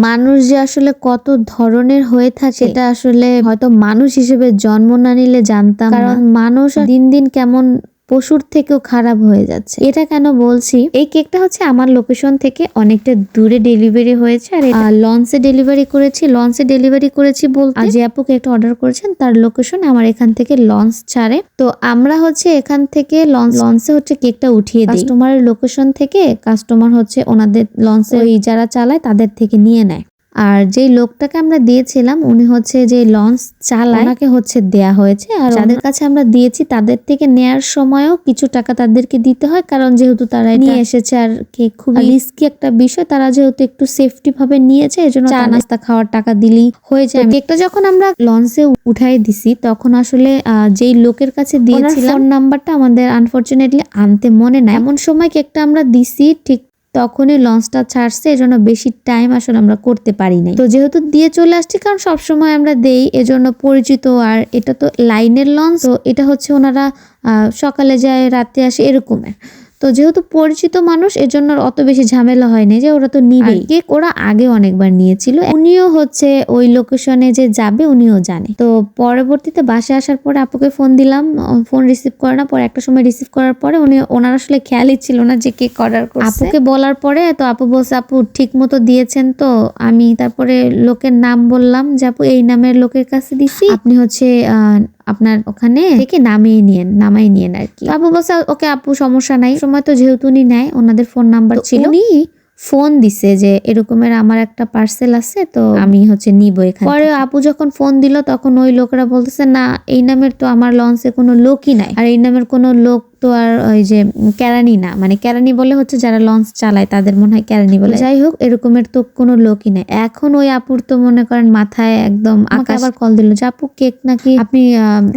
মানুষ যে আসলে কত ধরনের হয়ে থাকে সেটা আসলে হয়তো মানুষ হিসেবে জন্ম না নিলে জানতাম কারণ মানুষ দিন দিন কেমন পশুর থেকেও খারাপ হয়ে যাচ্ছে। এটা কেন বলছি? এই কেকটা হচ্ছে আমার লোকেশন থেকে অনেকটা দূরে ডেলিভারি হয়েছে আর লঞ্চে ডেলিভারি করেছি। লঞ্চে ডেলিভারি করেছি বলতে যে আপু কেকটা অর্ডার করেছেন, তার লোকেশন আমার এখান থেকে লঞ্চ ছাড়ে। তো আমরা হচ্ছে এখান থেকে লঞ্চ লঞ্চে হচ্ছে কেকটা উঠিয়ে দিই। কাস্টমারের লোকেশন থেকে কাস্টমার হচ্ছে ওনাদের লঞ্চে ওই যারা চালায় তাদের থেকে নিয়ে নেয়। আর যেই লোকটাকে আমরা দিয়েছিলাম উনি হচ্ছে যে লঞ্চ চালায় ওনাকে হচ্ছে দেয়া হয়েছে। আর যাদের কাছে আমরা দিয়েছি তাদের থেকে নেয়ার সময়ও কিছু টাকা তাদেরকে দিতে হয় কারণ যেহেতু তারা নিয়ে এসেছে আর কেক খুব রিস্কি একটা বিষয় তারা যেহেতু একটু সেফটি ভাবে নিয়েছে এজন্য চা নাস্তা খাওয়ার টাকা দিলেই হয়ে যায়। কেকটা যখন আমরা লঞ্চে উঠাই দিছি তখন আসলে আহ, যেই লোকের কাছে দিয়েছিলাম ফোন নাম্বারটা আমাদের আনফরচুনেটলি আনতে মনে নাই। এমন সময় কেকটা আমরা দিছি ঠিক তখনই লঞ্চটা ছাড়ছে, এজন্য বেশি টাইম আসলে আমরা করতে পারি নাই। তো যেহেতু দিয়ে চলে আসছি, কারণ সবসময় আমরা দেই, এজন্য পরিচিত আর এটা তো লাইনের লঞ্চ, তো এটা হচ্ছে ওনারা সকালে যায়, রাতে আসে, এরকমের। তো যেহেতু পরিচিত মানুষ এজন্য অত বেশি ঝামেলা হয়নি যে ওরা তো নিবেই। কেক ওরা আগে অনেকবার নিয়েছিল। উনিও হচ্ছে ওই লোকেশনে যে যাবে উনিও জানে। তো পরবর্তীতে বাসে আসার পরে আপুকে ফোন দিলাম। ফোন রিসিভ করে না পরে একটা সময় রিসিভ করার পরে উনি ওনার আসলে খেয়ালই ছিল না যে কেক অর্ডার করছে। আপুকে বলার পরে তো আপু বলছে আপু ঠিক মতো দিয়েছেন তো? আমি তারপরে লোকের নাম বললাম যে আপু এই নামের লোকের কাছে দিছি। আপনি হচ্ছে আহ, আপনার ওখানে থেকে নামিয়ে নিয়েন নামাই নিয়েন আর কি। আপু বলছে ওকে আপু সমস্যা নাই। সময় তো যেহেতু উনি নেয় ওনাদের ফোন নাম্বার ছিল। উনি ফোন দিছে যে এরকমের আমার একটা পার্সেল আছে তো আমি হচ্ছে নিব এখানে পরে আপু যখন ফোন দিল তখন ওই লোকরা বলতেছে না এই নামের তো আমার লঞ্চে কোনো লোকই নাই। আর এই নামের কোনো লোক তো আর ওই যে ক্যারানি না। মানে ক্যারানি বলে হচ্ছে যারা লঞ্চ চালায় তাদের মনে হয় ক্যারানি বলে। যাই হোক এরকমের তো কোনো লোকই নাই। এখন ওই আপুর তো মনে করেন মাথায় একদম আবার কল দিল যে আপু কেক নাকি আপনি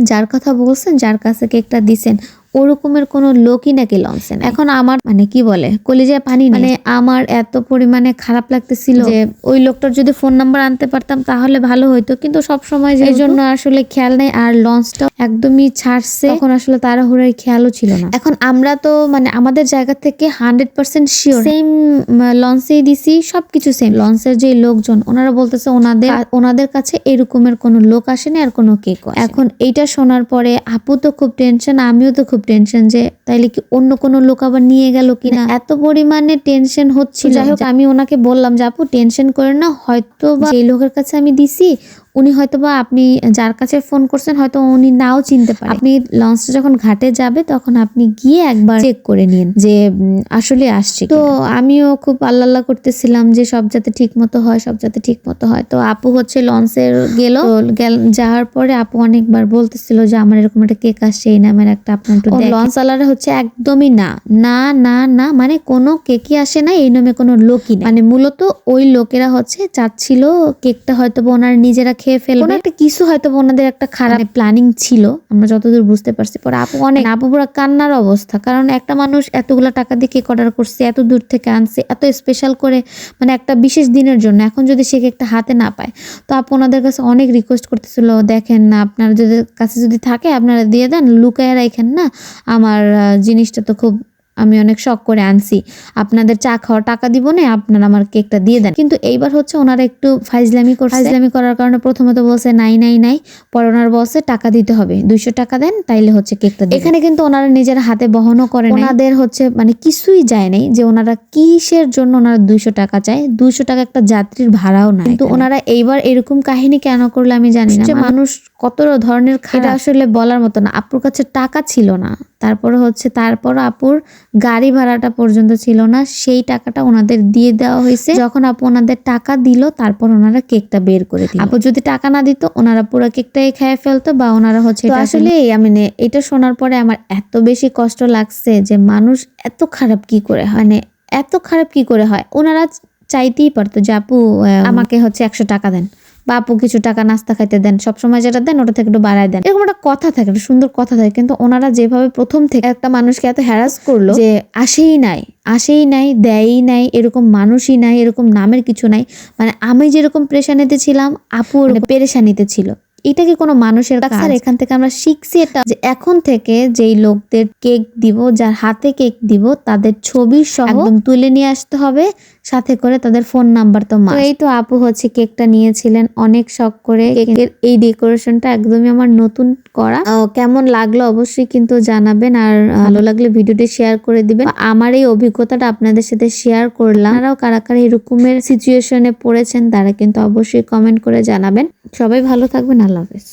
যার কথা বলছেন যার কাছে কেকটা দিছেন ওরকমের কোনো লোকই নাকি লঞ্চে নাই। এখন আমার মানে কি বলে কলিজায় পানি মানে আমার এত পরিমাণে খারাপ লাগতেছিল যে ওই লোকটার যদি ফোন নাম্বার আনতে পারতাম তাহলে ভালো হইতো। কিন্তু সব সময় যে জন্য আসলে খেয়াল নেই আর লঞ্চটা একদমই ছাড়ছে। তখন আসলে তাড়াহুড়ার খেয়ালও ছিল না। এখন আমরা তো মানে আমাদের জায়গা থেকে হান্ড্রেড পার্সেন্ট শিওর সেম লঞ্চেই দিছি সবকিছু সেম লঞ্চের যে লোকজন ওনারা বলতেছে ওনাদের ওনাদের কাছে এরকমের কোনো লোক আসেনি আর কোনো কেক এখন এইটা শোনার পরে আপু তো খুব টেনশন আমিও তো খুব টেনশন যে তাইলে কি অন্য কোনো লোক আবার নিয়ে গেল কিনা এত পরিমাণে টেনশন হচ্ছিল। যাই হোক আমি ওনাকে বললাম যে আপু টেনশন করে না হয়তো বা এই লোকের কাছে আমি দিছি উনি হয়তো বা আপনি যার কাছে ফোন করছেন হয়তো উনি নাও চিনতে পারে। আপনি লঞ্চটা যখন ঘাটে যাবে তখন আপনি গিয়ে একবার চেক করে নিন যে আসলে আসছে তো আমিও খুব আল্লাহ আল্লাহ করতেছিলাম যে সব যাতে ঠিক মতো হয় সব যাতে ঠিক মতো হয়। তো আপু হচ্ছে লঞ্চের গেল। যাওয়ার পরে আপু অনেকবার বলতেছিল যে আমার এরকম একটা কেক আসছে এই নামের একটা আপনার লঞ্চ আলারে হচ্ছে একদমই না। না না না মানে কোনো কেকই আসে না এই নামে কোনো লোকই মানে মূলত ওই লোকেরা হচ্ছে চাচ্ছিল কেকটা হয়তো বা ওনারা নিজেরা খেয়ে ফেলবে। কোনো একটা কিছু হয়তো ওনাদের একটা খারাপ প্ল্যানিং ছিল আমরা যতদূর বুঝতে পারছি। পরে আপু অনেক আপু পুরো কান্নার অবস্থা। কারণ একটা মানুষ এতগুলো টাকা দিয়ে কেক অর্ডার করছে এত দূর থেকে আনছে এত স্পেশাল করে মানে একটা বিশেষ দিনের জন্য। এখন যদি সে কেকটা হাতে না পায় তো আপু ওনাদের কাছে অনেক রিকোয়েস্ট করতেছিল দেখেন না আপনারা যদি কাছে যদি থাকে আপনারা দিয়ে দেন লুকায় রাখেন না। আমার জিনিসটা তো খুব আমি অনেক শখ করে আনছি। আপনাদের চা খাওয়ার টাকা দিব না আপনারা আমার কেকটা দিয়ে দেন। কিন্তু এইবার হচ্ছে ওনারা একটু ফাইজলামি করছে। ফাইজলামি করার কারণে প্রথমত বলছে নাই নাই নাই। পরে ওনার বলছে টাকা দিতে হবে। দুইশো টাকা দেন তাইলে হচ্ছে কেকটা। এখানে কিন্তু ওনারা নিজের হাতে বহনও করে ওনাদের হচ্ছে মানে কিছুই যায় নাই যে ওনারা কিসের জন্য ওনারা দুইশো টাকা চায়। দুইশো টাকা একটা যাত্রীর ভাড়াও নাই কিন্তু ওনারা এইবার এরকম কাহিনী কেন করলে আমি জানি না। মানুষ কত ধরনের খারাপ। আসলে বলার মতো না। আপুর কাছে টাকা ছিল না। তারপরে হচ্ছে তারপর আপুর গাড়ি ভাড়াটা পর্যন্ত ছিল না সেই টাকাটা ওনাদের দিয়ে দেওয়া হয়েছে। যখন আপু ওনাদের টাকা দিল তারপর ওনারা কেকটা বের করে দিল। আপু যদি টাকা না দিত ওনারা পুরো কেকটাই খেয়ে ফেলতো বা ওনারা হচ্ছে আসলে আমি এটা শোনার পরে আমার এত বেশি কষ্ট লাগছে যে মানুষ এত খারাপ কি করে হয়? মানে এত খারাপ কি করে হয়? ওনারা চাইতেই পারতো যে আপু আমাকে হচ্ছে একশো টাকা দেন। বা আপু কিছু টাকা নাস্তা খাইতে দেন সবসময় যেটা দেন ওটা থেকে একটু বাড়ায় দেন। এরকম একটা কথা থাকে একটা সুন্দর কথা থাকে কিন্তু ওনারা যেভাবে প্রথম থেকে একটা মানুষকে এত হ্যারাস করল যে আসেই নাই আসেই নাই দেয়ই নাই এরকম মানুষই নাই এরকম নামের কিছু নাই। মানে আমি যেরকম প্রেশানিতে ছিলাম আপু পেরেশানিতে ছিল। এটা কি কোনো মানুষের স্যার এখান থেকে আমরা শিখছি এটা যে এখন থেকে যেই লোকদের কেক দিব যার হাতে কেক দিব তাদের ছবি সহ একদম। তুলে নিয়ে আসতে হবে। সাথে করে তাদের ফোন নাম্বার তো। তো এই তো আপু হচ্ছে কেকটা নিয়েছিলেন অনেক শখ করে কেকের এই ডেকোরেশনটা একদমই আমার নতুন করা। কেমন লাগল অবশ্যই কিন্তু জানাবেন আর ভালো লাগলে ভিডিওটি শেয়ার করে দিবেন। আমার এই অভিজ্ঞতাটা আপনাদের সাথে শেয়ার করলাম। আপনারাও কারা কারা এরকমের সিচুয়েশনে পড়েছেন তারা কিন্তু অবশ্যই কমেন্ট করে জানাবেন। সবাই ভালো থাকবেন আল্লাহ হাফেজ।